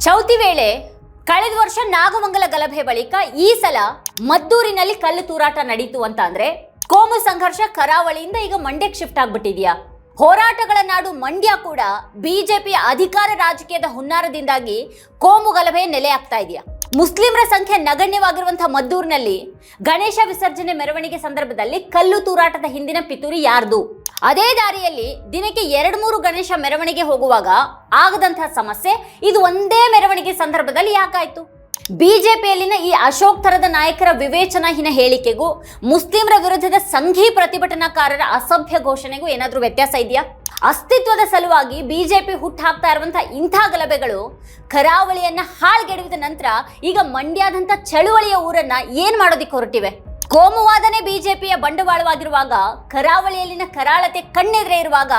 ಚೌತಿ ವೇಳೆ ಕಳೆದ ವರ್ಷ ನಾಗಮಂಗಲ ಗಲಭೆ ಬಳಿಕ ಈ ಸಲ ಮದ್ದೂರಿನಲ್ಲಿ ಕಲ್ಲು ತೂರಾಟ ನಡೀತು ಅಂತ ಅಂದ್ರೆ ಕೋಮು ಸಂಘರ್ಷ ಕರಾವಳಿಯಿಂದ ಈಗ ಮಂಡ್ಯಕ್ಕೆ ಶಿಫ್ಟ್ ಆಗ್ಬಿಟ್ಟಿದ್ಯಾ? ಹೋರಾಟಗಳ ನಾಡು ಮಂಡ್ಯ ಕೂಡ ಬಿಜೆಪಿ ಅಧಿಕಾರ ರಾಜಕೀಯದ ಹುನ್ನಾರದಿಂದಾಗಿ ಕೋಮು ಗಲಭೆ ನೆಲೆ ಆಗ್ತಾ ಇದೆಯಾ? ಮುಸ್ಲಿಮರ ಸಂಖ್ಯೆ ನಗಣ್ಯವಾಗಿರುವಂತಹ ಮದ್ದೂರಿನಲ್ಲಿ ಗಣೇಶ ವಿಸರ್ಜನೆ ಮೆರವಣಿಗೆ ಸಂದರ್ಭದಲ್ಲಿ ಕಲ್ಲು ತೂರಾಟದ ಹಿಂದಿನ ಪಿತೂರಿ ಯಾರ್ದು? ಅದೇ ದಾರಿಯಲ್ಲಿ ದಿನಕ್ಕೆ ಎರಡು ಮೂರು ಗಣೇಶ ಮೆರವಣಿಗೆ ಹೋಗುವಾಗ ಆಗದಂತಹ ಸಮಸ್ಯೆ, ಇದು ಒಂದೇ ಮೆರವಣಿಗೆ ಸಂದರ್ಭದಲ್ಲಿ ಯಾಕಾಯ್ತು? ಬಿಜೆಪಿಯಲ್ಲಿನ ಈ ಅಶೋಕ್ ಥರದ ನಾಯಕರ ವಿವೇಚನಾಹೀನ ಹೇಳಿಕೆಗೂ ಮುಸ್ಲಿಮರ ವಿರುದ್ಧದ ಸಂಘಿ ಪ್ರತಿಭಟನಾಕಾರರ ಅಸಭ್ಯ ಘೋಷಣೆಗೂ ಏನಾದರೂ ವ್ಯತ್ಯಾಸ ಇದೆಯಾ? ಅಸ್ತಿತ್ವದ ಸಲುವಾಗಿ ಬಿಜೆಪಿ ಹುಟ್ಟಾಕ್ತಾ ಇರುವಂತಹ ಇಂಥ ಗಲಭೆಗಳು ಕರಾವಳಿಯನ್ನ ಹಾಳ್ಗೆಡುವಿದ ನಂತರ ಈಗ ಮಂಡ್ಯದಂತ ಚಳುವಳಿಯ ಊರನ್ನ ಏನ್ ಮಾಡೋದಿಕ್ಕೆ ಹೊರಟಿವೆ? ಕೋಮುವಾದನೆ ಬಿಜೆಪಿಯ ಬಂಡವಾಳವಾಗಿರುವಾಗ ಕರಾವಳಿಯಲ್ಲಿನ ಕರಾಳತೆ ಕಣ್ಣೆದ್ರೆ ಇರುವಾಗ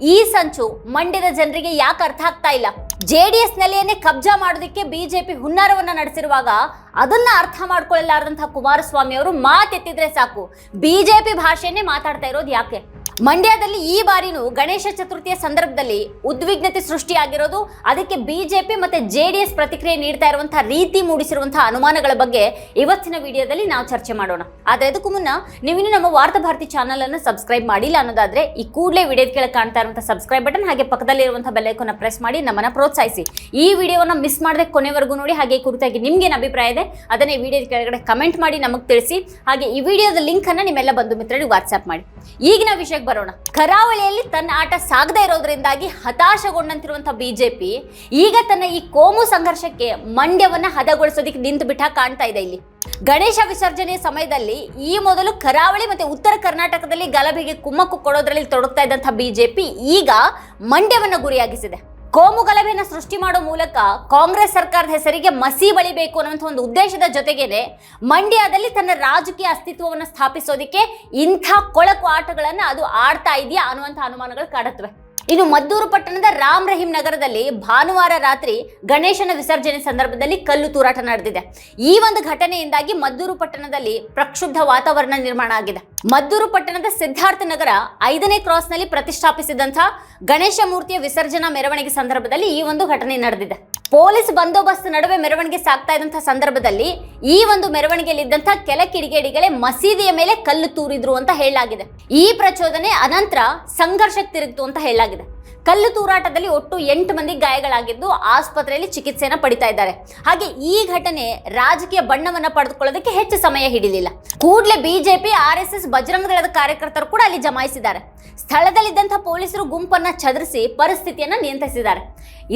ಈ ಸಂಚು ಮಂಡ್ಯದ ಜನರಿಗೆ ಯಾಕೆ ಅರ್ಥ ಆಗ್ತಾ ಇಲ್ಲ? ಜೆ ಡಿ ಎಸ್ ನೆಲೆಯನ್ನೇ ಕಬ್ಜಾ ಮಾಡೋದಕ್ಕೆ ಬಿಜೆಪಿ ಹುನ್ನಾರವನ್ನ ನಡೆಸಿರುವಾಗ ಅದನ್ನ ಅರ್ಥ ಮಾಡ್ಕೊಳ್ಳಲಾರದಂತಹ ಕುಮಾರಸ್ವಾಮಿ ಅವರು ಮಾತೆತ್ತಿದ್ರೆ ಸಾಕು. ಬಿಜೆಪಿ ಭಾಷೆಯನ್ನೇ ಮಾತಾಡ್ತಾ ಇರೋದು ಯಾಕೆ? ಮಂಡ್ಯದಲ್ಲಿ ಈ ಬಾರಿನೂ ಗಣೇಶ ಚತುರ್ಥಿಯ ಸಂದರ್ಭದಲ್ಲಿ ಉದ್ವಿಗ್ನತೆ ಸೃಷ್ಟಿಯಾಗಿರೋದು. ಅದಕ್ಕೆ ಬಿಜೆಪಿ ಮತ್ತೆ ಜೆಡಿಎಸ್ ಪ್ರತಿಕ್ರಿಯೆ ನೀಡ್ತಾ ಇರುವಂತಹ ರೀತಿ ಮೂಡಿಸಿರುವಂತಹ ಅನುಮಾನಗಳ ಬಗ್ಗೆ ಇವತ್ತಿನ ವಿಡಿಯೋದಲ್ಲಿ ನಾವು ಚರ್ಚೆ ಮಾಡೋಣ. ಆದರೆ ಅದಕ್ಕೂ ಮುನ್ನ ನೀವಿನ್ನು ನಮ್ಮ ವಾರ್ತಾ ಭಾರತಿ ಚಾನಲ್ ಅನ್ನು ಸಬ್ಸ್ಕ್ರೈಬ್ ಮಾಡಿಲ್ಲ ಅನ್ನೋದಾದ್ರೆ ಈ ಕೂಡಲೇ ವಿಡಿಯೋದ ಕೆಳಗೆ ಕಾಣ್ತಾ ಇರುವಂತಹ ಸಬ್ಸ್ಕ್ರೈಬ್ ಬಟನ್ ಹಾಗೆ ಪಕ್ಕದಲ್ಲಿರುವಂತಹ ಬೆಲ್ ಐಕಾನ್ ಪ್ರೆಸ್ ಮಾಡಿ ನಮ್ಮನ್ನ ಪ್ರೋತ್ಸಾಹಿಸಿ. ಈ ವಿಡಿಯೋವನ್ನು ಮಿಸ್ ಮಾಡದೆ ಕೊನೆವರೆಗೂ ನೋಡಿ, ಹಾಗೆ ಕುರಿತಾಗಿ ನಿಮ್ಗೇನು ಅಭಿಪ್ರಾಯ ಇದೆ ಅದನ್ನ ವಿಡಿಯೋದ ಕೆಳಗಡೆ ಕಮೆಂಟ್ ಮಾಡಿ ನಮಗೆ ತಿಳಿಸಿ. ಹಾಗೆ ಈ ವಿಡಿಯೋದ ಲಿಂಕ್ ಅನ್ನ ನಿಮ್ಮೆಲ್ಲ ಬಂಧು ಮಿತ್ರರಿಗೆ ವಾಟ್ಸ್ಆ್ಯಪ್ ಮಾಡಿ. ಈಗಿನ ವಿಷಯಕ್ಕೆ ಬರೋಣ. ಕರಾವಳಿಯಲ್ಲಿ ತನ್ನ ಆಟ ಸಾಗದೇ ಇರೋದ್ರಿಂದಾಗಿ ಹತಾಶಗೊಂಡಂತಿರುವಂತಹ ಬಿಜೆಪಿ ಈಗ ತನ್ನ ಈ ಕೋಮು ಸಂಘರ್ಷಕ್ಕೆ ಮಂಡ್ಯವನ್ನ ಹದಗೊಳಿಸೋದಿಕ್ಕೆ ನಿಂತು ಬಿಟ್ಟ ಕಾಣ್ತಾ ಇದೆ ಇಲ್ಲಿ. ಗಣೇಶ ವಿಸರ್ಜನೆಯ ಸಮಯದಲ್ಲಿ ಈ ಮೊದಲು ಕರಾವಳಿ ಮತ್ತೆ ಉತ್ತರ ಕರ್ನಾಟಕದಲ್ಲಿ ಗಲಭೆಗೆ ಕುಮ್ಮಕ್ಕು ಕೊಡೋದ್ರಲ್ಲಿ ತೊಡಗ್ತಾ ಇದ್ದಂತಹ ಬಿಜೆಪಿ ಈಗ ಮಂಡ್ಯವನ್ನ ಗುರಿಯಾಗಿಸಿದೆ. ಕೋಮು ಗಲಭೆಯನ್ನು ಸೃಷ್ಟಿ ಮಾಡೋ ಮೂಲಕ ಕಾಂಗ್ರೆಸ್ ಸರ್ಕಾರದ ಹೆಸರಿಗೆ ಮಸಿ ಬಳಿಬೇಕು ಅನ್ನುವಂಥ ಒಂದು ಉದ್ದೇಶದ ಜೊತೆಗೇನೆ ಮಂಡ್ಯದಲ್ಲಿ ತನ್ನ ರಾಜಕೀಯ ಅಸ್ತಿತ್ವವನ್ನು ಸ್ಥಾಪಿಸೋದಕ್ಕೆ ಇಂಥ ಕೊಳಕು ಆಟಗಳನ್ನು ಅದು ಆಡ್ತಾ ಇದೆಯಾ ಅನ್ನುವಂಥ ಅನುಮಾನಗಳು ಕಾಡುತ್ತವೆ ಇನ್ನು ಮದ್ದೂರು ಪಟ್ಟಣದ ರಾಮ್ ರಹೀಂ ನಗರದಲ್ಲಿ ಭಾನುವಾರ ರಾತ್ರಿ ಗಣೇಶನ ವಿಸರ್ಜನೆ ಸಂದರ್ಭದಲ್ಲಿ ಕಲ್ಲು ತೂರಾಟ ನಡೆದಿದೆ. ಈ ಒಂದು ಘಟನೆಯಿಂದಾಗಿ ಮದ್ದೂರು ಪಟ್ಟಣದಲ್ಲಿ ಪ್ರಕ್ಷುಬ್ಧ ವಾತಾವರಣ ನಿರ್ಮಾಣ ಆಗಿದೆ. ಮದ್ದೂರು ಪಟ್ಟಣದ ಸಿದ್ಧಾರ್ಥ ನಗರ ಐದನೇ ಕ್ರಾಸ್ನಲ್ಲಿ ಪ್ರತಿಷ್ಠಾಪಿಸಿದಂಥ ಗಣೇಶ ಮೂರ್ತಿಯ ವಿಸರ್ಜನಾ ಮೆರವಣಿಗೆ ಸಂದರ್ಭದಲ್ಲಿ ಈ ಒಂದು ಘಟನೆ ನಡೆದಿದೆ. ಪೊಲೀಸ್ ಬಂದೋಬಸ್ತ್ ನಡುವೆ ಮೆರವಣಿಗೆ ಸಾಗ್ತಾ ಇದ್ದಂತಹ ಸಂದರ್ಭದಲ್ಲಿ ಈ ಒಂದು ಮೆರವಣಿಗೆಯಲ್ಲಿದ್ದಂತಹ ಕೆಲ ಕಿಡಿಗೇಡಿಗಳೇ ಮಸೀದಿಯ ಮೇಲೆ ಕಲ್ಲು ತೂರಿದ್ರು ಅಂತ ಹೇಳಲಾಗಿದೆ. ಈ ಪ್ರಚೋದನೆ ಅನಂತರ ಸಂಘರ್ಷಕ್ಕೆ ತಿರುಗಿತು ಅಂತ ಹೇಳಲಾಗಿದೆ. ಕಲ್ಲು ತೂರಾಟದಲ್ಲಿ ಒಟ್ಟು ಎಂಟು ಮಂದಿ ಗಾಯಗಳಾಗಿದ್ದು ಆಸ್ಪತ್ರೆಯಲ್ಲಿ ಚಿಕಿತ್ಸೆನ ಪಡಿತಾ ಇದ್ದಾರೆ. ಹಾಗೆ ಈ ಘಟನೆ ರಾಜಕೀಯ ಬಣ್ಣವನ್ನ ಪಡೆದುಕೊಳ್ಳೋದಕ್ಕೆ ಹೆಚ್ಚು ಸಮಯ ಹಿಡಿಲಿಲ್ಲ. ಕೂಡಲೇ BJP, R S S, Bajrang ಕಾರ್ಯಕರ್ತರು ಕೂಡ ಅಲ್ಲಿ ಜಮಾಯಿಸಿದ್ದಾರೆ. ಸ್ಥಳದಲ್ಲಿದ್ದಂತಹ ಪೊಲೀಸರು ಗುಂಪನ್ನ ಚದರಿಸಿ ಪರಿಸ್ಥಿತಿಯನ್ನ ನಿಯಂತ್ರಿಸಿದ್ದಾರೆ.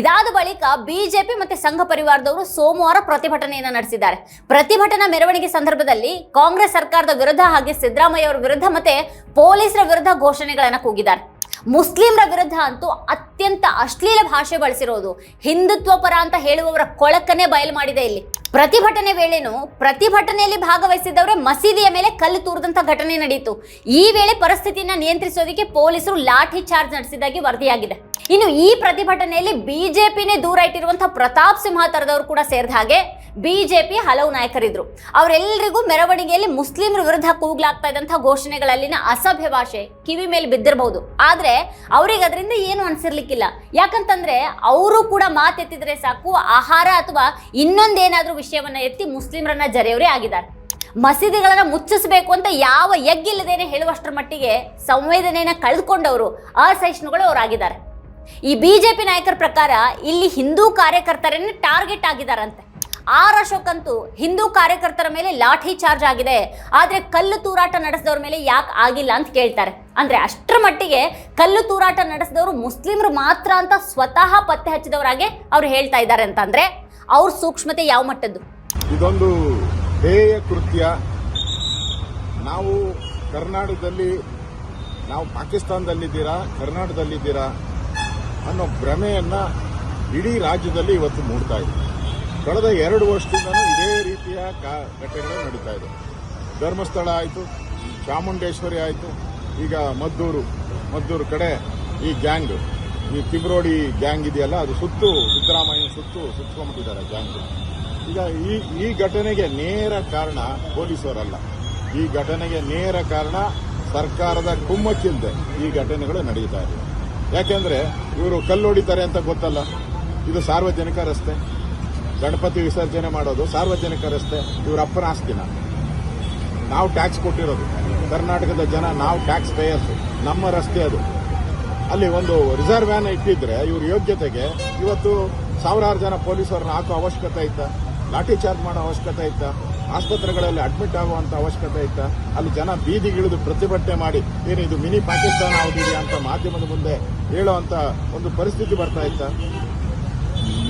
ಇದಾದ ಬಳಿಕ ಬಿಜೆಪಿ ಮತ್ತೆ ಸಂಘ ಪರಿವಾರದವರು ಸೋಮವಾರ ಪ್ರತಿಭಟನೆಯನ್ನ ನಡೆಸಿದ್ದಾರೆ. ಪ್ರತಿಭಟನಾ ಮೆರವಣಿಗೆ ಸಂದರ್ಭದಲ್ಲಿ ಕಾಂಗ್ರೆಸ್ ಸರ್ಕಾರದ ವಿರುದ್ಧ ಹಾಗೆ ಸಿದ್ದರಾಮಯ್ಯ ಅವರ ವಿರುದ್ಧ ಮತ್ತೆ ಪೊಲೀಸರ ವಿರುದ್ಧ ಘೋಷಣೆಗಳನ್ನು ಕೂಗಿದ್ದಾರೆ. ಮುಸ್ಲಿಂರ ವಿರುದ್ಧ ಅಂತೂ ಅತ್ಯಂತ ಅಶ್ಲೀಲ ಭಾಷೆ ಬಳಸಿರೋದು. ಹಿಂದುತ್ವ ಪರ ಅಂತ ಹೇಳುವವರ ಕೊಳಕನ್ನೇ ಬಯಲು ಮಾಡಿದೆ ಇಲ್ಲಿ. ಪ್ರತಿಭಟನೆ ವೇಳೆನೂ ಪ್ರತಿಭಟನೆಯಲ್ಲಿ ಭಾಗವಹಿಸಿದವರೇ ಮಸೀದಿಯ ಮೇಲೆ ಕಲ್ಲು ತೂರಿದಂಥ ಘಟನೆ ನಡೆಯಿತು ಈ ವೇಳೆ ಪರಿಸ್ಥಿತಿಯನ್ನು ನಿಯಂತ್ರಿಸೋದಕ್ಕೆ ಪೊಲೀಸರು ಲಾಠಿ ಚಾರ್ಜ್ ನಡೆಸಿದಾಗಿ ವರದಿಯಾಗಿದೆ. ಇನ್ನು ಈ ಪ್ರತಿಭಟನೆಯಲ್ಲಿ ಬಿಜೆಪಿನೇ ದೂರ ಇಟ್ಟಿರುವಂತಹ ಪ್ರತಾಪ್ ಸಿಂಹ ತರದವರು ಕೂಡ ಸೇರಿದ ಹಾಗೆ ಬಿಜೆಪಿ ಹಲವು ನಾಯಕರಿದ್ರು. ಅವರೆಲ್ಲರಿಗೂ ಮೆರವಣಿಗೆಯಲ್ಲಿ ಮುಸ್ಲಿಮರ ವಿರುದ್ಧ ಕೂಗ್ಲಾಗ್ತಾ ಇದ್ದಂತಹ ಘೋಷಣೆಗಳಲ್ಲಿನ ಅಸಭ್ಯ ಭಾಷೆ ಕಿವಿ ಮೇಲೆ ಬಿದ್ದಿರಬಹುದು ಆದ್ರೆ ಅವ್ರಿಗೆ ಅದರಿಂದ ಏನು ಅನ್ಸಿರ್ಲಿಕ್ಕಿಲ್ಲ. ಯಾಕಂತಂದ್ರೆ ಅವರು ಕೂಡ ಮಾತೆತ್ತಿದ್ರೆ ಸಾಕು, ಆಹಾರ ಅಥವಾ ಇನ್ನೊಂದೇನಾದ್ರೂ ವಿಷಯವನ್ನ ಎತ್ತಿ ಮುಸ್ಲಿಮರನ್ನ ಜರೆಯವರೇ ಆಗಿದ್ದಾರೆ. ಮಸೀದಿಗಳನ್ನ ಮುಚ್ಚಿಸಬೇಕು ಅಂತ ಯಾವ ಎಗ್ಗಿಲ್ಲದೇನೆ ಹೇಳುವಷ್ಟರ ಮಟ್ಟಿಗೆ ಸಂವೇದನೆಯನ್ನ ಕಳೆದುಕೊಂಡವರು, ಅಸಹಿಷ್ಣುಗಳು ಅವರಾಗಿದ್ದಾರೆ. ಈ ಬಿಜೆಪಿ ನಾಯಕರ ಪ್ರಕಾರ ಇಲ್ಲಿ ಹಿಂದೂ ಕಾರ್ಯಕರ್ತರನ್ನ ಟಾರ್ಗೆಟ್ ಆಗಿದ್ದಾರಂತೆ. ಆರ್ ಅಶೋಕ್ ಅಂತೂ ಹಿಂದೂ ಕಾರ್ಯಕರ್ತರ ಮೇಲೆ ಲಾಠಿ ಚಾರ್ಜ್ ಆಗಿದೆ. ಆದರೆ ಕಲ್ಲು ತೂರಾಟ ನಡೆಸಿದವ್ರ ಮೇಲೆ ಯಾಕೆ ಆಗಿಲ್ಲ ಅಂತ ಕೇಳ್ತಾರೆ. ಅಂದ್ರೆ ಅಷ್ಟರ ಮಟ್ಟಿಗೆ ಕಲ್ಲು ತೂರಾಟ ನಡೆಸಿದವರು ಮುಸ್ಲಿಮರು ಮಾತ್ರ ಅಂತ ಸ್ವತಃ ಪತ್ತೆ ಹಚ್ಚಿದವರಾಗೆ ಅವ್ರು ಹೇಳ್ತಾ ಇದ್ದಾರೆ ಅಂತಂದರೆ ಅವ್ರ ಸೂಕ್ಷ್ಮತೆ ಯಾವ ಮಟ್ಟದ್ದು? ಇದೊಂದು ಹೇಯ ಕೃತ್ಯ. ನಾವು ಕರ್ನಾಟಕದಲ್ಲಿ, ನಾವು ಪಾಕಿಸ್ತಾನದಲ್ಲಿದ್ದೀರಾ, ಕರ್ನಾಟಕದಲ್ಲಿದ್ದೀರಾ ಅನ್ನೋ ಭ್ರಮೆಯನ್ನು ಇಡೀ ರಾಜ್ಯದಲ್ಲಿ ಇವತ್ತು ಮೂಡ್ತಾ ಇದೆ. ಕಳೆದ ಎರಡು ವರ್ಷದಿಂದ ಇದೇ ರೀತಿಯ ಘಟನೆಗಳು ನಡೀತಾ ಇದೆ. ಧರ್ಮಸ್ಥಳ ಆಯಿತು, ಚಾಮುಂಡೇಶ್ವರಿ ಆಯಿತು, ಈಗ ಮದ್ದೂರು ಮದ್ದೂರು ಕಡೆ ಈ ಗ್ಯಾಂಗ್, ಈ ತಿಬ್ರೋಡಿ ಗ್ಯಾಂಗ್ ಇದೆಯಲ್ಲ, ಅದು ಸುತ್ತು, ಸಿದ್ದರಾಮಯ್ಯ ಸುತ್ತು ಸುತ್ಕೊಂಡ್ಬಿಟ್ಟಿದ್ದಾರೆ ಗ್ಯಾಂಗ್. ಈಗ ಈ ಈ ಘಟನೆಗೆ ನೇರ ಕಾರಣ ಪೊಲೀಸರಲ್ಲ. ಈ ಘಟನೆಗೆ ನೇರ ಕಾರಣ ಸರ್ಕಾರದ ಕುಮ್ಮಕ್ಕಿಲ್ಲದೆ ಈ ಘಟನೆಗಳು ನಡೀತಾ ಇದೆ. ಯಾಕೆಂದ್ರೆ ಇವರು ಕಲ್ಲು ಹೊಡಿತಾರೆ ಅಂತ ಗೊತ್ತಲ್ಲ. ಇದು ಸಾರ್ವಜನಿಕ ರಸ್ತೆ. ಗಣಪತಿ ವಿಸರ್ಜನೆ ಮಾಡೋದು, ಸಾರ್ವಜನಿಕ ರಸ್ತೆ, ಇವ್ರ ಅಪ್ಪನ ಆಸ್ತಿನ. ನಾವು ಟ್ಯಾಕ್ಸ್ ಕೊಟ್ಟಿರೋದು. ಕರ್ನಾಟಕದ ಜನ ನಾವು ಟ್ಯಾಕ್ಸ್ ಪೇಯರ್ಸ್ ನಮ್ಮ ರಸ್ತೆ ಅದು. ಅಲ್ಲಿ ಒಂದು ರಿಸರ್ವ್ ವ್ಯಾನ್ ಇಟ್ಟಿದ್ರೆ ಇವ್ರ ಯೋಗ್ಯತೆಗೆ ಇವತ್ತು ಸಾವಿರಾರು ಜನ ಪೊಲೀಸರನ್ನ ಹಾಕೋ ಅವಶ್ಯಕತೆ ಇತ್ತ? ಲಾಠಿ ಚಾರ್ಜ್ ಮಾಡೋ ಅವಶ್ಯಕತೆ ಇತ್ತ? ಆಸ್ಪತ್ರೆಗಳಲ್ಲಿ ಅಡ್ಮಿಟ್ ಆಗುವಂತ ಅವಶ್ಯಕತೆ ಇತ್ತ? ಅಲ್ಲಿ ಜನ ಬೀದಿಗಿಳಿದು ಪ್ರತಿಭಟನೆ ಮಾಡಿ ಏನಿದು ಮಿನಿ ಪಾಕಿಸ್ತಾನ ಆಗಿದೆಯಾ ಅಂತ ಮಾಧ್ಯಮದ ಮುಂದೆ ಹೇಳುವಂತ ಒಂದು ಪರಿಸ್ಥಿತಿ ಬರ್ತಾ ಇತ್ತ?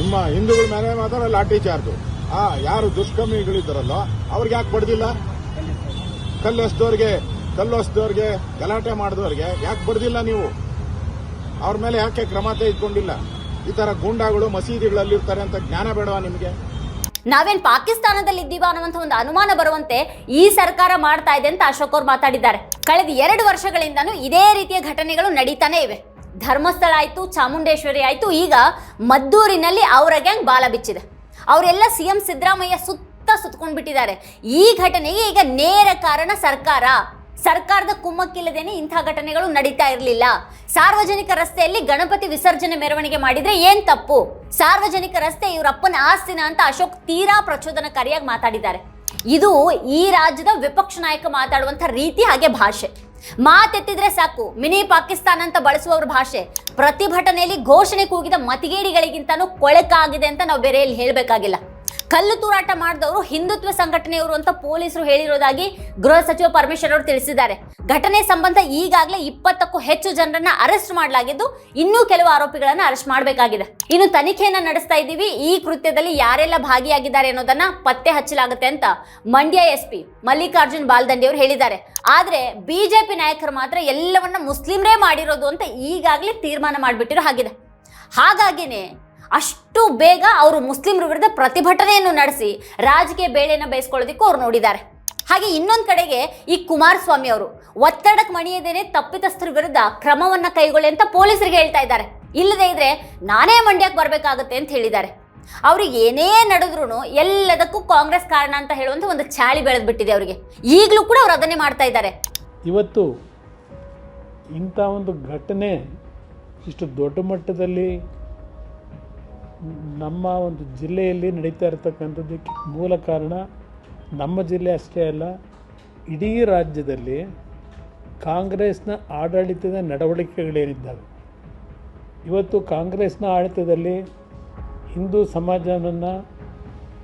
ನಿಮ್ಮ ಹಿಂದೂಗಳ ಮೇಲೆ ಮಾತ್ರ ಲಾಠಿ ಚಾರ್ಜ್. ಆ, ಯಾರು ದುಷ್ಕರ್ಮಿಗಳಿದ್ದಾರಲ್ಲ, ಅವ್ರಿಗೆ ಯಾಕೆ ಬಡ್ದಿಲ್ಲ? ಕಲ್ಲು ಎಸ್ತೋರ್ಗೆ ಕಲ್ಲು ಗಲಾಟೆ ಮಾಡಿದವ್ರಿಗೆ ಯಾಕೆ ಬಡ್ದಿಲ್ಲ ನೀವು? ಅವ್ರ ಮೇಲೆ ಯಾಕೆ ಕ್ರಮ ತೆಗೆದುಕೊಂಡಿಲ್ಲ? ಈ ತರ ಗೂಂಡಾಗಳು ಮಸೀದಿಗಳಲ್ಲಿ ಇರ್ತಾರೆ ಅಂತ ಜ್ಞಾನ ಬೇಡವಾ ನಿಮಗೆ? ನಾವೇನ್ ಪಾಕಿಸ್ತಾನದಲ್ಲಿ ಇದ್ದೀವ ಅನ್ನುವಂಥ ಒಂದು ಅನುಮಾನ ಬರುವಂತೆ ಈ ಸರ್ಕಾರ ಮಾಡ್ತಾ ಇದೆ ಅಂತ ಅಶೋಕ್ ಅವ್ರು ಮಾತಾಡಿದ್ದಾರೆ. ಕಳೆದ ಎರಡು ವರ್ಷಗಳಿಂದನೂ ಇದೇ ರೀತಿಯ ಘಟನೆಗಳು ನಡೀತಾನೆ ಇವೆ. ಧರ್ಮಸ್ಥಳ ಆಯಿತು, ಚಾಮುಂಡೇಶ್ವರಿ ಆಯಿತು, ಈಗ ಮದ್ದೂರಿನಲ್ಲಿ ಅವರ ಗ್ಯಾಂಗ್ ಬಾಲ ಬಿಚ್ಚಿದೆ. ಅವರೆಲ್ಲ ಸಿ ಎಂ ಸಿದ್ದರಾಮಯ್ಯ ಸುತ್ತ ಸುತ್ತಕೊಂಡು ಬಿಟ್ಟಿದ್ದಾರೆ ಈ ಘಟನೆಗೆ ಈಗ ನೇರ ಕಾರಣ ಸರ್ಕಾರ. ಸರ್ಕಾರದ ಕುಮ್ಮಕ್ಕಿಲ್ಲದೇನೆ ಇಂಥ ಘಟನೆಗಳು ನಡೀತಾ ಇರಲಿಲ್ಲ. ಸಾರ್ವಜನಿಕ ರಸ್ತೆಯಲ್ಲಿ ಗಣಪತಿ ವಿಸರ್ಜನೆ ಮೆರವಣಿಗೆ ಮಾಡಿದ್ರೆ ಏನು ತಪ್ಪು? ಸಾರ್ವಜನಿಕ ರಸ್ತೆ ಇವರಪ್ಪನ ಆಸ್ತಿನ ಅಂತ ಅಶೋಕ್ ತೀರಾ ಪ್ರಚೋದನಕಾರಿಯಾಗಿ ಮಾತಾಡಿದ್ದಾರೆ. ಇದು ಈ ರಾಜ್ಯದ ವಿಪಕ್ಷ ನಾಯಕ ಮಾತಾಡುವಂಥ ರೀತಿ ಹಾಗೆ ಭಾಷೆ. ಮಾತೆತ್ತಿದ್ರೆ ಸಾಕು. ಮಿನಿ ಪಾಕಿಸ್ತಾನ ಅಂತ ಬಳಸುವವ್ರ ಭಾಷೆ. ಪ್ರತಿಭಟನೆಯಲ್ಲಿ ಘೋಷಣೆ ಕೂಗಿದ ಮತಿಗೇಡಿಗಳಿಗಿಂತನೂ ಕೊಳಕಾಗಿದೆ ಅಂತ ನಾವು ಬೇರೆ ಇಲ್ಲಿ ಹೇಳಬೇಕಾಗಿಲ್ಲ. ಕಲ್ಲು ತೂರಾಟ ಮಾಡಿದವರು ಹಿಂದುತ್ವ ಸಂಘಟನೆಯವರು ಅಂತ ಪೊಲೀಸರು ಹೇಳಿರೋದಾಗಿ ಗೃಹ ಸಚಿವ ಪರಮೇಶ್ವರ್ ಅವರು ತಿಳಿಸಿದ್ದಾರೆ. ಘಟನೆ ಸಂಬಂಧ ಈಗಾಗಲೇ ಇಪ್ಪತ್ತಕ್ಕೂ ಹೆಚ್ಚು ಜನರನ್ನ ಅರೆಸ್ಟ್ ಮಾಡಲಾಗಿದ್ದು, ಇನ್ನೂ ಕೆಲವು ಆರೋಪಿಗಳನ್ನ ಅರೆಸ್ಟ್ ಮಾಡಬೇಕಾಗಿದೆ. ಇನ್ನು ತನಿಖೆಯನ್ನ ನಡೆಸ್ತಾ ಇದ್ದೀವಿ. ಈ ಕೃತ್ಯದಲ್ಲಿ ಯಾರೆಲ್ಲ ಭಾಗಿಯಾಗಿದ್ದಾರೆ ಅನ್ನೋದನ್ನ ಪತ್ತೆ ಹಚ್ಚಲಾಗುತ್ತೆ ಅಂತ ಮಂಡ್ಯ ಎಸ್ಪಿ ಮಲ್ಲಿಕಾರ್ಜುನ್ ಬಾಲ್ದಂಡಿ ಅವರು ಹೇಳಿದ್ದಾರೆ. ಆದ್ರೆ ಬಿಜೆಪಿ ನಾಯಕರು ಮಾತ್ರ ಎಲ್ಲವನ್ನ ಮುಸ್ಲಿಮ್ರೇ ಮಾಡಿರೋದು ಅಂತ ಈಗಾಗಲೇ ತೀರ್ಮಾನ ಮಾಡಿಬಿಟ್ಟಿರೋ ಹಾಗಿದೆ. ಹಾಗಾಗಿನೇ ಅಷ್ಟು ಬೇಗ ಅವರು ಮುಸ್ಲಿಮರ ವಿರುದ್ಧ ಪ್ರತಿಭಟನೆಯನ್ನು ನಡೆಸಿ ರಾಜಕೀಯ ಬೇಳೆಯನ್ನು ಬೇಯಿಸ್ಕೊಳ್ಳೋದಕ್ಕೂ ಅವ್ರು ನೋಡಿದ್ದಾರೆ. ಹಾಗೆ ಇನ್ನೊಂದು ಕಡೆಗೆ ಈ ಕುಮಾರಸ್ವಾಮಿ ಅವರು, ಒತ್ತಡಕ್ಕೆ ಮಣಿಯದೇನೆ ತಪ್ಪಿತಸ್ಥರ ವಿರುದ್ಧ ಕ್ರಮವನ್ನು ಕೈಗೊಳ್ಳಿ ಅಂತ ಪೊಲೀಸರಿಗೆ ಹೇಳ್ತಾ ಇದ್ದಾರೆ. ಇಲ್ಲದೇ ಇದ್ರೆ ನಾನೇ ಮಂಡ್ಯಕ್ಕೆ ಬರಬೇಕಾಗುತ್ತೆ ಅಂತ ಹೇಳಿದ್ದಾರೆ. ಅವ್ರಿಗೆ ಏನೇ ನಡೆದ್ರು ಎಲ್ಲದಕ್ಕೂ ಕಾಂಗ್ರೆಸ್ ಕಾರಣ ಅಂತ ಹೇಳುವಂತ ಒಂದು ಚಾಳಿ ಬೆಳೆದ್ಬಿಟ್ಟಿದೆ ಅವರಿಗೆ. ಈಗಲೂ ಕೂಡ ಅವ್ರು ಅದನ್ನೇ ಮಾಡ್ತಾ ಇದ್ದಾರೆ. ಇವತ್ತು ಇಂಥ ಒಂದು ಘಟನೆ ಇಷ್ಟು ದೊಡ್ಡ ಮಟ್ಟದಲ್ಲಿ ನಮ್ಮ ಒಂದು ಜಿಲ್ಲೆಯಲ್ಲಿ ನಡೀತಾ ಇರತಕ್ಕಂಥದ್ದಕ್ಕೆ ಮೂಲ ಕಾರಣ ನಮ್ಮ ಜಿಲ್ಲೆ ಅಷ್ಟೇ ಅಲ್ಲ, ಇಡೀ ರಾಜ್ಯದಲ್ಲಿ ಕಾಂಗ್ರೆಸ್ನ ಆಡಳಿತದ ನಡವಳಿಕೆಗಳೇನಿದ್ದಾವೆ. ಇವತ್ತು ಕಾಂಗ್ರೆಸ್ನ ಆಡಳಿತದಲ್ಲಿ ಹಿಂದೂ ಸಮಾಜವನ್ನು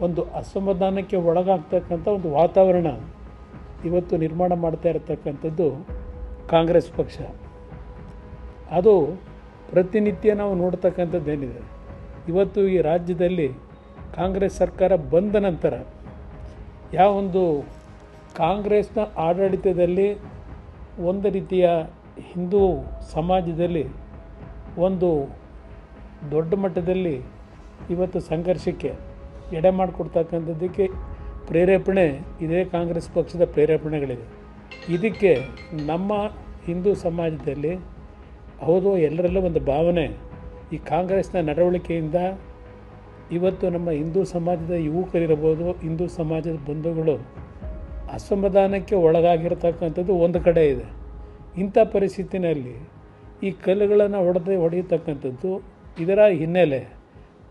ಒಂದು ಅಸಮಾಧಾನಕ್ಕೆ ಒಳಗಾಗ್ತಕ್ಕಂಥ ಒಂದು ವಾತಾವರಣ ಇವತ್ತು ನಿರ್ಮಾಣ ಮಾಡ್ತಾ ಇರತಕ್ಕಂಥದ್ದು ಕಾಂಗ್ರೆಸ್ ಪಕ್ಷ. ಅದು ಪ್ರತಿನಿತ್ಯ ನಾವು ನೋಡ್ತಕ್ಕಂಥದ್ದೇನಿದೆ? ಇವತ್ತು ಈ ರಾಜ್ಯದಲ್ಲಿ ಕಾಂಗ್ರೆಸ್ ಸರ್ಕಾರ ಬಂದ ನಂತರ ಯಾವೊಂದು ಕಾಂಗ್ರೆಸ್ನ ಆಡಳಿತದಲ್ಲಿ ಒಂದು ರೀತಿಯ ಹಿಂದೂ ಸಮಾಜದಲ್ಲಿ ಒಂದು ದೊಡ್ಡ ಮಟ್ಟದಲ್ಲಿ ಇವತ್ತು ಸಂಘರ್ಷಕ್ಕೆ ಎಡೆ ಮಾಡಿಕೊಡ್ತಕ್ಕಂಥದ್ದಕ್ಕೆ ಪ್ರೇರೇಪಣೆ ಇದೇ ಕಾಂಗ್ರೆಸ್ ಪಕ್ಷದ ಪ್ರೇರೇಪಣೆಗಳಿದೆ. ಇದಕ್ಕೆ ನಮ್ಮ ಹಿಂದೂ ಸಮಾಜದಲ್ಲಿ ಹೌದು, ಎಲ್ಲರಲ್ಲೂ ಒಂದು ಭಾವನೆ ಈ ಕಾಂಗ್ರೆಸ್ನ ನಡವಳಿಕೆಯಿಂದ ಇವತ್ತು ನಮ್ಮ ಹಿಂದೂ ಸಮಾಜದ ಯುವಕರಿರ್ಬೋದು, ಹಿಂದೂ ಸಮಾಜದ ಬಂಧುಗಳು ಅಸಮಾಧಾನಕ್ಕೆ ಒಳಗಾಗಿರ್ತಕ್ಕಂಥದ್ದು ಒಂದು ಕಡೆ ಇದೆ. ಇಂಥ ಪರಿಸ್ಥಿತಿನಲ್ಲಿ ಈ ಕಲ್ಲುಗಳನ್ನು ಹೊಡೆದು ಹೊಡೆಯತಕ್ಕಂಥದ್ದು ಇದರ ಹಿನ್ನೆಲೆ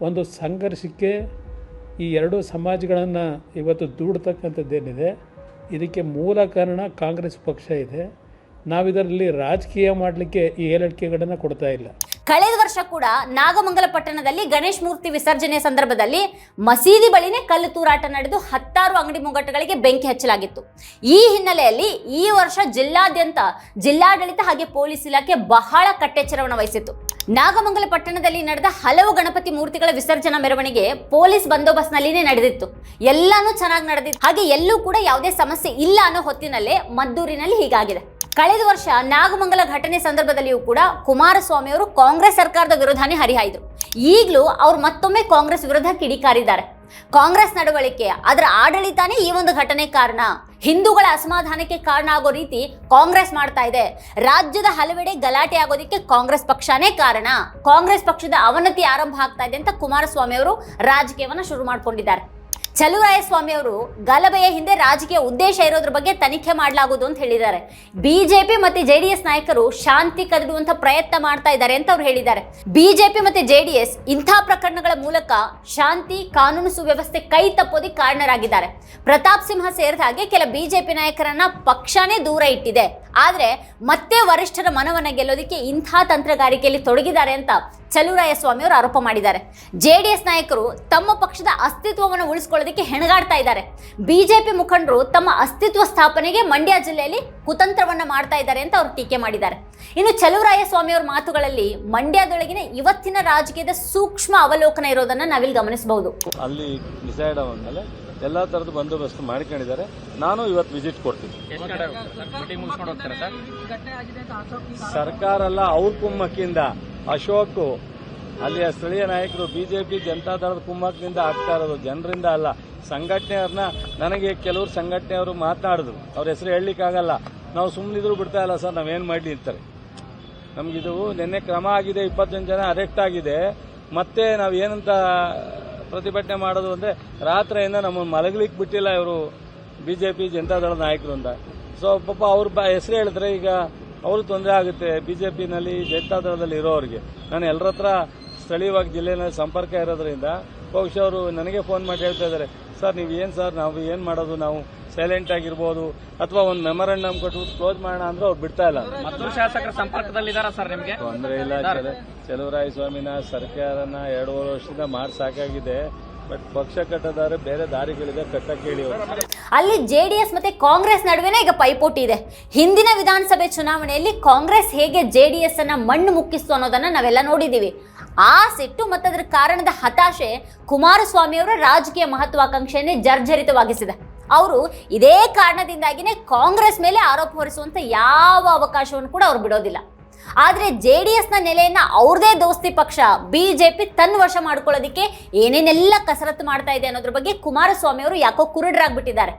ಒಂದು ಸಂಘರ್ಷಕ್ಕೆ ಈ ಎರಡೂ ಸಮಾಜಗಳನ್ನು ಇವತ್ತು ದೂಡ್ತಕ್ಕಂಥದ್ದೇನಿದೆ. ಇದಕ್ಕೆ ಮೂಲ ಕಾರಣ ಕಾಂಗ್ರೆಸ್ ಪಕ್ಷ ಇದೆ. ನಾವಿದರಲ್ಲಿ ರಾಜಕೀಯ ಮಾಡಲಿಕ್ಕೆ ಈ ಹೇಳಿಕೆಗಳನ್ನು ಕೊಡ್ತಾ ಇಲ್ಲ. ಕಳೆದ ವರ್ಷ ಕೂಡ ನಾಗಮಂಗಲ ಪಟ್ಟಣದಲ್ಲಿ ಗಣೇಶ್ ಮೂರ್ತಿ ವಿಸರ್ಜನೆ ಸಂದರ್ಭದಲ್ಲಿ ಮಸೀದಿ ಬಳಿನೇ ಕಲ್ಲು ತೂರಾಟ ನಡೆದು ಹತ್ತಾರು ಅಂಗಡಿ ಮುಂಗಟ್ಟುಗಳಿಗೆ ಬೆಂಕಿ ಹಚ್ಚಲಾಗಿತ್ತು. ಈ ಹಿನ್ನೆಲೆಯಲ್ಲಿ ಈ ವರ್ಷ ಜಿಲ್ಲಾದ್ಯಂತ ಜಿಲ್ಲಾಡಳಿತ ಹಾಗೆ ಪೊಲೀಸ್ ಇಲಾಖೆ ಬಹಳ ಕಟ್ಟೆಚ್ಚರವನ್ನು ವಹಿಸಿತ್ತು. ನಾಗಮಂಗಲ ಪಟ್ಟಣದಲ್ಲಿ ನಡೆದ ಹಲವು ಗಣಪತಿ ಮೂರ್ತಿಗಳ ವಿಸರ್ಜನಾ ಮೆರವಣಿಗೆ ಪೊಲೀಸ್ ಬಂದೋಬಸ್ತ್ನಲ್ಲಿನೇ ನಡೆದಿತ್ತು. ಎಲ್ಲಾನು ಚೆನ್ನಾಗಿ ನಡೆದಿತ್ತು. ಹಾಗೆ ಎಲ್ಲೂ ಕೂಡ ಯಾವುದೇ ಸಮಸ್ಯೆ ಇಲ್ಲ ಅನ್ನೋ ಹೊತ್ತಿನಲ್ಲೇ ಮದ್ದೂರಿನಲ್ಲಿ ಹೀಗಾಗಿದೆ. ಕಳೆದ ವರ್ಷ ನಾಗಮಂಗಲ ಘಟನೆ ಸಂದರ್ಭದಲ್ಲಿಯೂ ಕೂಡ ಕುಮಾರಸ್ವಾಮಿ ಅವರು ಕಾಂಗ್ರೆಸ್ ಸರ್ಕಾರದ ವಿರೋಧನೇ ಹರಿಹಾಯ್ದರು. ಈಗಲೂ ಅವ್ರು ಮತ್ತೊಮ್ಮೆ ಕಾಂಗ್ರೆಸ್ ವಿರುದ್ಧ ಕಿಡಿಕಾರಿದ್ದಾರೆ. ಕಾಂಗ್ರೆಸ್ ನಡವಳಿಕೆ, ಅದರ ಆಡಳಿತನೇ ಈ ಒಂದು ಘಟನೆ ಕಾರಣ. ಹಿಂದೂಗಳ ಅಸಮಾಧಾನಕ್ಕೆ ಕಾರಣ ಆಗೋ ರೀತಿ ಕಾಂಗ್ರೆಸ್ ಮಾಡ್ತಾ ಇದೆ. ರಾಜ್ಯದ ಹಲವೆಡೆ ಗಲಾಟೆ ಆಗೋದಕ್ಕೆ ಕಾಂಗ್ರೆಸ್ ಪಕ್ಷನೇ ಕಾರಣ. ಕಾಂಗ್ರೆಸ್ ಪಕ್ಷದ ಅವನತಿ ಆರಂಭ ಆಗ್ತಾ ಇದೆ ಅಂತ ಕುಮಾರಸ್ವಾಮಿ ಅವರು ರಾಜಕೀಯವನ್ನ ಶುರು ಮಾಡ್ಕೊಂಡಿದ್ದಾರೆ. ಚಲುವರಾಯಸ್ವಾಮಿ ಅವರು ಗಲಭೆಯ ಹಿಂದೆ ರಾಜಕೀಯ ಉದ್ದೇಶ ಇರೋದ್ರ ಬಗ್ಗೆ ತನಿಖೆ ಮಾಡಲಾಗುವುದು ಅಂತ ಹೇಳಿದ್ದಾರೆ. ಬಿಜೆಪಿ ಮತ್ತೆ ಜೆಡಿಎಸ್ ನಾಯಕರು ಶಾಂತಿ ಕದಡುವಂತ ಪ್ರಯತ್ನ ಮಾಡ್ತಾ ಇದ್ದಾರೆ ಅಂತ ಅವ್ರು ಹೇಳಿದ್ದಾರೆ. ಬಿಜೆಪಿ ಮತ್ತೆ ಜೆಡಿಎಸ್ ಇಂಥ ಪ್ರಕರಣಗಳ ಮೂಲಕ ಶಾಂತಿ ಕಾನೂನು ಸುವ್ಯವಸ್ಥೆ ಕೈ ತಪ್ಪೋದಿಕ್ಕೆ ಕಾರಣರಾಗಿದ್ದಾರೆ. ಪ್ರತಾಪ್ ಸಿಂಹ ಸೇರಿದ ಹಾಗೆ ಕೆಲ ಬಿಜೆಪಿ ನಾಯಕರನ್ನ ಪಕ್ಷನೇ ದೂರ ಇಟ್ಟಿದೆ. ಆದ್ರೆ ಮತ್ತೆ ವರಿಷ್ಠರ ಮನವನ್ನ ಗೆಲ್ಲೋದಕ್ಕೆ ಇಂಥ ತಂತ್ರಗಾರಿಕೆಯಲ್ಲಿ ತೊಡಗಿದ್ದಾರೆ ಅಂತ ಚಲುವರಾಯಸ್ವಾಮಿ ಅವರು ಆರೋಪ ಮಾಡಿದ್ದಾರೆ. ಜೆ ಡಿ ಎಸ್ ನಾಯಕರು ತಮ್ಮ ಪಕ್ಷದ ಅಸ್ತಿತ್ವವನ್ನು ಉಳಿಸ್ಕೊಳ್ಳೋದಕ್ಕೆ ಹೆಣಗಾಡ್ತಾ ಇದ್ದಾರೆ. ಬಿಜೆಪಿ ಮುಖಂಡರು ತಮ್ಮ ಅಸ್ತಿತ್ವ ಸ್ಥಾಪನೆಗೆ ಮಂಡ್ಯ ಜಿಲ್ಲೆಯಲ್ಲಿ ಕುತಂತ್ರವನ್ನ ಮಾಡ್ತಾ ಇದ್ದಾರೆ ಅಂತ ಅವರು ಟೀಕೆ ಮಾಡಿದ್ದಾರೆ. ಇನ್ನು ಚಲುವರಾಯಸ್ವಾಮಿ ಅವರ ಮಾತುಗಳಲ್ಲಿ ಮಂಡ್ಯದೊಳಗಿನ ಇವತ್ತಿನ ರಾಜಕೀಯದ ಸೂಕ್ಷ್ಮ ಅವಲೋಕನ ಇರೋದನ್ನ ನಾವಿಲ್ಲಿ ಗಮನಿಸಬಹುದು. ಅಲ್ಲಿ ಡಿಸೈಡ್ ಆದ್ಮೇಲೆ ಎಲ್ಲ ತರದ ಬಂದೋಬಸ್ತ್ ಮಾಡ್ಕೊಂಡಿದ್ದಾರೆ. ನಾನು ಇವತ್ತು ವಿಸಿಟ್ ಕೊಡ್ತೀನಿ. ಸರ್ಕಾರ ಅಲ್ಲ ಅವ್ರ ಕುಮ್ಮಕ್ಕಿಂದ ಅಶೋಕ್, ಅಲ್ಲಿಯ ಸ್ಥಳೀಯ ನಾಯಕರು ಬಿಜೆಪಿ ಜನತಾದಳದ ಕುಮ್ಮಕ್ಕಿಂದ ಆಗ್ತಾ ಇರೋದು. ಜನರಿಂದ ಅಲ್ಲ, ಸಂಘಟನೆಯವ್ರನ್ನ, ನನಗೆ ಕೆಲವರು ಸಂಘಟನೆಯವರು ಮಾತನಾಡಿದ್ರು ಅವ್ರ ಹೆಸರು ಹೇಳಲಿಕ್ಕಾಗಲ್ಲ. ನಾವು ಸುಮ್ಮನಿದ್ರು ಬಿಡ್ತಾ ಇಲ್ಲ ಸರ್ ನಾವೇನು ಮಾಡಲಿ ಅಂತಾರೆ. ನಮಗಿದು ನಿನ್ನೆ ಕ್ರಮ ಆಗಿದೆ, ಇಪ್ಪತ್ತೊಂದು ಜನ ಅರೆಸ್ಟ್ ಆಗಿದೆ. ಮತ್ತೆ ನಾವು ಏನಂತ ಪ್ರತಿಭಟನೆ ಮಾಡೋದು ಅಂದರೆ, ರಾತ್ರಿಯಿಂದ ನಮ್ಮನ್ನು ಮಲಗಲಿಕ್ಕೆ ಬಿಟ್ಟಿಲ್ಲ ಇವರು ಬಿ ಜೆ ಪಿ ಜನತಾದಳ ನಾಯಕರು ಅಂತ. ಸೊ ಪಾಪ ಅವ್ರ ಹೆಸರು ಹೇಳಿದ್ರೆ ಈಗ ಅವರು ತೊಂದರೆ ಆಗುತ್ತೆ. ಬಿ ಜೆ ಪಿನಲ್ಲಿ ಜೈತಾದಳದಲ್ಲಿ ಇರೋರಿಗೆ ನಾನು ಎಲ್ಲರ ಹತ್ರ ಸ್ಥಳೀಯವಾಗಿ ಜಿಲ್ಲೆಯಲ್ಲಿ ಸಂಪರ್ಕ ಇರೋದ್ರಿಂದ ಬಹುಶಃ ಅವರು ನನಗೆ ಫೋನ್ ಮಾಡಿ ಹೇಳ್ತಾ ಇದ್ದಾರೆ ಸರ್ ನೀವು ಏನು ಸರ್ ನಾವು ಏನು ಮಾಡೋದು? ನಾವು ಸೈಲೆಂಟ್ ಆಗಿರ್ಬೋದು ಅಥವಾ ಒಂದು ಮೆಮೊರಂಡಮ್ ಕೊಟ್ಬಿಟ್ಟು ಕ್ಲೋಸ್ ಮಾಡೋಣ ಅಂದ್ರೆ ಅವ್ರು ಬಿಡ್ತಾ ಇಲ್ಲ. ಶಾಸಕರ ಸಂಪರ್ಕದಲ್ಲಿ ಸರ್ ನಿಮಗೆ? ತೊಂದರೆ ಇಲ್ಲ ಚಲುವರಾಯ ಸ್ವಾಮಿನ ಸರ್ಕಾರನ ಎರಡೂವರೆ ವರ್ಷದಿಂದ ಮಾಡಿ ಸಾಕಾಗಿದೆ. ಬೇರೆ ದಾರಿಗಳಿದೆ ಕಟ್ಟಕ್ಕೆ ಹೇಳಿ ಅವ್ರು. ಅಲ್ಲಿ ಜೆಡಿಎಸ್ ಮತ್ತೆ ಕಾಂಗ್ರೆಸ್ ನಡುವೆನೇ ಈಗ ಪೈಪೋಟಿ ಇದೆ. ಹಿಂದಿನ ವಿಧಾನಸಭೆ ಚುನಾವಣೆಯಲ್ಲಿ ಕಾಂಗ್ರೆಸ್ ಹೇಗೆ ಜೆಡಿಎಸ್ ಅನ್ನ ಮಣ್ಣು ಮುಕ್ಕಿಸ್ತು ಅನ್ನೋದನ್ನ ನಾವೆಲ್ಲ ನೋಡಿದೀವಿ. ಆ ಸಿಟ್ಟು ಮತ್ತು ಅದರ ಕಾರಣದ ಹತಾಶೆ ಕುಮಾರಸ್ವಾಮಿ ಅವರ ರಾಜಕೀಯ ಮಹತ್ವಾಕಾಂಕ್ಷೆಯನ್ನೇ ಜರ್ಜರಿತವಾಗಿಸಿದೆ. ಅವರು ಇದೇ ಕಾರಣದಿಂದಾಗಿನೇ ಕಾಂಗ್ರೆಸ್ ಮೇಲೆ ಆರೋಪ ಹೊರಿಸುವಂತ ಯಾವ ಅವಕಾಶವನ್ನು ಕೂಡ ಅವ್ರು ಬಿಡೋದಿಲ್ಲ. ಆದರೆ ಜೆ ಡಿ ಎಸ್ನ ನೆಲೆಯನ್ನು ಅವ್ರದೇ ದೋಸ್ತಿ ಪಕ್ಷ, ಬಿ ಜೆ ಪಿ ತನ್ನ ವಶ ಮಾಡ್ಕೊಳ್ಳೋದಕ್ಕೆ ಏನೇನೆಲ್ಲ ಕಸರತ್ತು ಮಾಡ್ತಾ ಇದೆ ಅನ್ನೋದ್ರ ಬಗ್ಗೆ ಕುಮಾರಸ್ವಾಮಿ ಅವರು ಯಾಕೋ ಕುರುಡರಾಗ್ಬಿಟ್ಟಿದ್ದಾರೆ.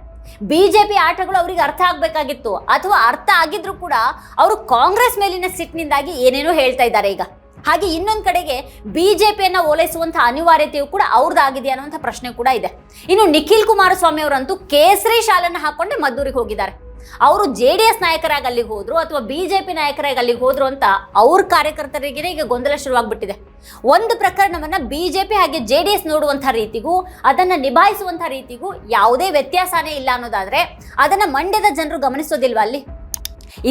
ಬಿಜೆಪಿ ಆಟಗಳು ಅವರಿಗೆ ಅರ್ಥ ಆಗಬೇಕಾಗಿತ್ತು. ಅಥವಾ ಅರ್ಥ ಆಗಿದ್ರು ಕೂಡ ಅವರು ಕಾಂಗ್ರೆಸ್ ಮೇಲಿನ ಸಿಟ್ಟಿನಿಂದಾಗಿ ಏನೇನೋ ಹೇಳ್ತಾ ಇದ್ದಾರೆ ಈಗ. ಹಾಗೆ ಇನ್ನೊಂದು ಕಡೆಗೆ ಬಿ ಜೆ ಪಿಯನ್ನು ಓಲೈಸುವಂಥ ಅನಿವಾರ್ಯತೆಯು ಕೂಡ ಅವ್ರದ್ದಾಗಿದೆ ಅನ್ನುವಂಥ ಪ್ರಶ್ನೆ ಕೂಡ ಇದೆ. ಇನ್ನು ನಿಖಿಲ್ ಕುಮಾರಸ್ವಾಮಿ ಅವರಂತೂ ಕೇಸರಿ ಶಾಲನ್ನು ಹಾಕೊಂಡೆ ಮದ್ದೂರಿಗೆ ಹೋಗಿದ್ದಾರೆ. ಅವರು ಜೆ ಡಿ ಎಸ್ ನಾಯಕರಾಗಿ ಅಲ್ಲಿಗೆ ಹೋದ್ರು ಅಥವಾ ಬಿ ಜೆ ಪಿ ನಾಯಕರಾಗಿ ಅಲ್ಲಿಗೆ ಹೋದ್ರು ಅಂತ ಅವ್ರ ಕಾರ್ಯಕರ್ತರಿಗೆ ಈಗ ಗೊಂದಲ ಶುರುವಾಗ್ಬಿಟ್ಟಿದೆ. ಒಂದು ಪ್ರಕರಣವನ್ನ ಪಿ ಹಾಗೆ ಜೆ ಡಿ ಎಸ್ ನೋಡುವಂಥ ರೀತಿಗೂ, ಅದನ್ನ ನಿಭಾಯಿಸುವಂಥ ರೀತಿಗೂ ಯಾವುದೇ ವ್ಯತ್ಯಾಸನೇ ಇಲ್ಲ ಅನ್ನೋದಾದ್ರೆ ಅದನ್ನ ಮಂಡ್ಯದ ಜನರು ಗಮನಿಸೋದಿಲ್ವಾ ಅಲ್ಲಿ?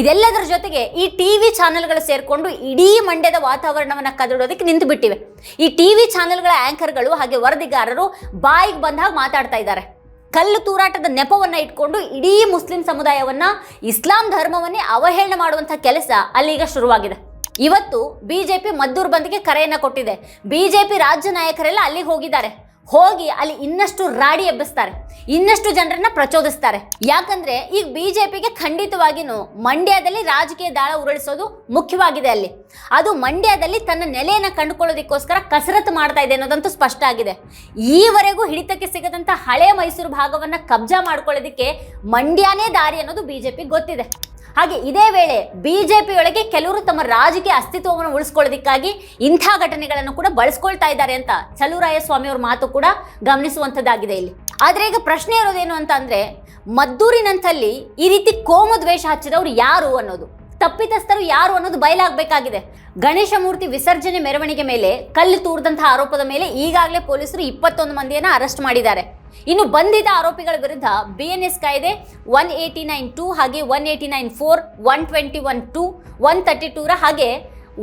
ಇದೆಲ್ಲದರ ಜೊತೆಗೆ ಈ ಟಿ ವಿ ಚಾನೆಲ್ಗಳು ಸೇರಿಕೊಂಡು ಇಡೀ ಮಂಡ್ಯದ ವಾತಾವರಣವನ್ನು ಕದಡೋದಕ್ಕೆ ನಿಂತು ಬಿಟ್ಟಿವೆ ಈ ಟಿವಿ ಚಾನೆಲ್ಗಳ ಆಂಕರ್ಗಳು ಹಾಗೆ ವರದಿಗಾರರು ಬಾಯಿಗೆ ಬಂದಾಗ ಮಾತಾಡ್ತಾ ಇದ್ದಾರೆ. ಕಲ್ಲು ತೂರಾಟದ ನೆಪವನ್ನು ಇಟ್ಕೊಂಡು ಇಡೀ ಮುಸ್ಲಿಂ ಸಮುದಾಯವನ್ನ ಇಸ್ಲಾಂ ಧರ್ಮವನ್ನೇ ಅವಹೇಳನ ಮಾಡುವಂಥ ಕೆಲಸ ಅಲ್ಲಿಗ ಶುರುವಾಗಿದೆ. ಇವತ್ತು ಬಿಜೆಪಿ ಮದ್ದೂರು ಬಂದ್ಗೆ ಕರೆಯನ್ನ ಕೊಟ್ಟಿದೆ. ಬಿಜೆಪಿ ರಾಜ್ಯ ನಾಯಕರೆಲ್ಲ ಅಲ್ಲಿಗೆ ಹೋಗಿದ್ದಾರೆ. ಹೋಗಿ ಅಲ್ಲಿ ಇನ್ನಷ್ಟು ರಾಡಿ ಎಬ್ಬಿಸ್ತಾರೆ, ಇನ್ನಷ್ಟು ಜನರನ್ನ ಪ್ರಚೋದಿಸ್ತಾರೆ. ಯಾಕಂದ್ರೆ ಈಗ ಬಿಜೆಪಿಗೆ ಖಂಡಿತವಾಗಿಯೂ ಮಂಡ್ಯದಲ್ಲಿ ರಾಜಕೀಯ ದಾಳ ಉರುಳಿಸೋದು ಮುಖ್ಯವಾಗಿದೆ ಅಲ್ಲಿ. ಅದು ಮಂಡ್ಯದಲ್ಲಿ ತನ್ನ ನೆಲೆಯನ್ನು ಕಂಡುಕೊಳ್ಳೋದಕ್ಕೋಸ್ಕರ ಕಸರತ್ತು ಮಾಡ್ತಾ ಇದೆ ಅನ್ನೋದಂತೂ ಸ್ಪಷ್ಟ ಆಗಿದೆ. ಈವರೆಗೂ ಹಿಡಿತಕ್ಕೆ ಸಿಗದಂತ ಹಳೆ ಮೈಸೂರು ಭಾಗವನ್ನ ಕಬ್ಜಾ ಮಾಡ್ಕೊಳ್ಳೋದಕ್ಕೆ ಮಂಡ್ಯನೇ ದಾರಿ ಅನ್ನೋದು ಬಿಜೆಪಿ ಗೊತ್ತಿದೆ. ಹಾಗೆ ಇದೇ ವೇಳೆ ಬಿಜೆಪಿಯೊಳಗೆ ಕೆಲವರು ತಮ್ಮ ರಾಜಕೀಯ ಅಸ್ತಿತ್ವವನ್ನು ಉಳಿಸ್ಕೊಳ್ಳೋದಕ್ಕಾಗಿ ಇಂಥ ಘಟನೆಗಳನ್ನು ಕೂಡ ಬಳಸ್ಕೊಳ್ತಾ ಇದ್ದಾರೆ ಅಂತ ಚಲುವರಾಯ ಸ್ವಾಮಿ ಅವ್ರ ಮಾತು ಕೂಡ ಗಮನಿಸುವಂಥದ್ದಾಗಿದೆ ಇಲ್ಲಿ. ಆದರೆ ಈಗ ಪ್ರಶ್ನೆ ಇರೋದೇನು ಅಂತ ಅಂದರೆ ಮದ್ದೂರಿನಂಥಲ್ಲಿ ಈ ರೀತಿ ಕೋಮದ್ವೇಷ ಹಚ್ಚಿದವರು ಯಾರು ಅನ್ನೋದು. ತಪ್ಪಿತಸ್ಥರು ಯಾರು ಅನ್ನೋದು ಬಯಲಾಗಬೇಕಾಗಿದೆ. ಗಣೇಶ ಮೂರ್ತಿ ವಿಸರ್ಜನೆ ಮೆರವಣಿಗೆ ಮೇಲೆ ಕಲ್ಲು ತೂರಿದಂಥ ಆರೋಪದ ಮೇಲೆ ಈಗಾಗಲೇ ಪೊಲೀಸರು ಇಪ್ಪತ್ತೊಂದು ಮಂದಿಯನ್ನು ಅರೆಸ್ಟ್ ಮಾಡಿದ್ದಾರೆ. ಇನ್ನು ಬಂಧಿತ ಆರೋಪಿಗಳ ವಿರುದ್ಧ ಬಿಎನ್ಎಸ್ ಕಾಯ್ದೆ ಒನ್ ಏಯ್ಟಿ ನೈನ್ ಟೂ ಹಾಗೆ one eighty nine four one twenty one two one thirty ಟೂರ ಹಾಗೆ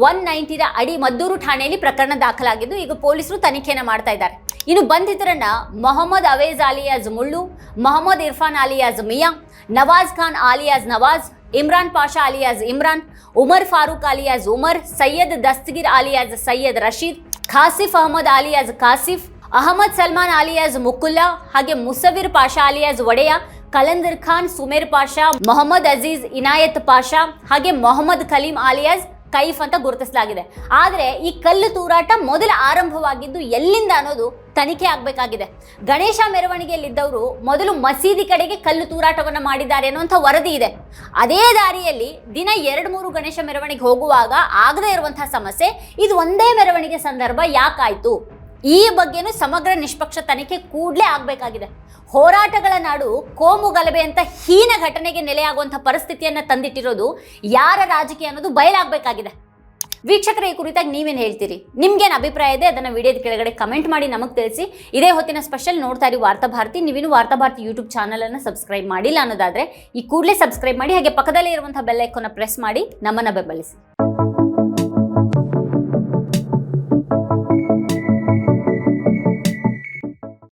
ಒನ್ ನೈಂಟಿರ ಅಡಿ ಮದ್ದೂರು ಠಾಣೆಯಲ್ಲಿ ಪ್ರಕರಣ ದಾಖಲಾಗಿದ್ದು ಈಗ ಪೊಲೀಸರು ತನಿಖೆಯನ್ನು ಮಾಡ್ತಾ ಇದ್ದಾರೆ. ಇನ್ನು ಬಂಧಿತರನ್ನ ಮೊಹಮ್ಮದ್ ಅವೇಜ್ ಆಲಿಯಾಜ್ ಮುಳ್ಳು, ಮೊಹಮ್ಮದ್ ಇರ್ಫಾನ್ ಆಲಿಯಾಜ್ ಮಿಯಾ, ನವಾಜ್ ಖಾನ್ ಆಲಿಯಾಜ್ ನವಾಜ್, ಇಮ್ರಾನ್ ಪಾಷಾ ಅಲಿಯಾಜ್ ಇಮ್ರಾನ್, ಉಮರ್ ಫಾರೂಕ್ ಅಲಿಯಾಜ್ ಉಮರ್, ಸೈಯದ್ ದಸ್ತಗಿರ್ ಅಲಿಯಾಜ್ ಸೈಯದ್ ರಶೀದ್, ಖಾಸಿಫ್ ಅಹಮದ್ ಅಲಿಯಾಜ್ ಕಾಸಿಫ್ ಅಹಮದ್ ಸಲ್ಮಾನ್ ಅಲಿಯಾಜ್ ಮುಕುಲ್ಲಾ ಹಾಗೆ ಮುಸವಿರ್ ಪಾಷಾ ಅಲಿಯಾಜ್ ಒಡೆಯ ಕಲಂದರ್ ಖಾನ್, ಸುಮೇರ್ ಪಾಷಾ, ಮೊಹಮ್ಮದ್ ಅಜೀಜ್, ಇನಾಯತ್ ಪಾಷಾ ಹಾಗೆ ಮೊಹಮ್ಮದ್ ಕಲೀಂ ಅಲಿಯಾಜ್ ಕೈಫ್ ಅಂತ ಗುರುತಿಸಲಾಗಿದೆ. ಆದರೆ ಈ ಕಲ್ಲು ತೂರಾಟ ಮೊದಲ ಆರಂಭವಾಗಿದ್ದು ಎಲ್ಲಿಂದ ಅನ್ನೋದು ತನಿಖೆ ಆಗಬೇಕಾಗಿದೆ. ಗಣೇಶ ಮೆರವಣಿಗೆಯಲ್ಲಿದ್ದವರು ಮೊದಲು ಮಸೀದಿ ಕಡೆಗೆ ಕಲ್ಲು ತೂರಾಟವನ್ನು ಮಾಡಿದ್ದಾರೆ ಅನ್ನುವಂಥ ವರದಿ ಇದೆ. ಅದೇ ದಾರಿಯಲ್ಲಿ ದಿನ ಎರಡು ಮೂರು ಗಣೇಶ ಮೆರವಣಿಗೆ ಹೋಗುವಾಗ ಆಗದೇ ಇರುವಂತಹ ಸಮಸ್ಯೆ, ಇದು ಒಂದೇ ಮೆರವಣಿಗೆ ಸಂದರ್ಭ ಯಾಕಾಯ್ತು? ಈ ಬಗ್ಗೆನೂ ಸಮಗ್ರ ನಿಷ್ಪಕ್ಷ ತನಿಖೆ ಕೂಡಲೇ ಆಗಬೇಕಾಗಿದೆ. ಹೋರಾಟಗಳ ನಾಡು ಕೋಮು ಗಲಭೆ ಅಂತ ಹೀನ ಘಟನೆಗೆ ನೆಲೆಯಾಗುವಂಥ ಪರಿಸ್ಥಿತಿಯನ್ನು ತಂದಿಟ್ಟಿರೋದು ಯಾರ ರಾಜಕೀಯ ಅನ್ನೋದು ಬಯಲಾಗಬೇಕಾಗಿದೆ. ವೀಕ್ಷಕರ, ಈ ಕುರಿತಾಗಿ ನೀವೇನು ಹೇಳ್ತೀರಿ? ನಿಮ್ಗೇನು ಅಭಿಪ್ರಾಯ ಇದೆ? ಅದನ್ನು ವಿಡಿಯೋದ ಕೆಳಗಡೆ ಕಮೆಂಟ್ ಮಾಡಿ ನಮಗೆ ತಿಳಿಸಿ. ಇದೇ ಹೊತ್ತಿನ ಸ್ಪೆಷಲ್ ನೋಡ್ತಾ ಇರಿ ವಾರ್ತಾಭಾರತಿ ನೀವೇನು ವಾರ್ತಾಭಾರತಿ ಯೂಟ್ಯೂಬ್ ಚಾನಲನ್ನು ಸಬ್ಸ್ಕ್ರೈಬ್ ಮಾಡಿಲ್ಲ ಅನ್ನೋದಾದರೆ ಈ ಕೂಡಲೇ ಸಬ್ಸ್ಕ್ರೈಬ್ ಮಾಡಿ, ಹಾಗೆ ಪಕ್ಕದಲ್ಲೇ ಇರುವಂಥ ಬೆಲ್ ಐಕಾನ್ನ ಪ್ರೆಸ್ ಮಾಡಿ ನಮ್ಮನ್ನು ಬೆಂಬಲಿಸಿ.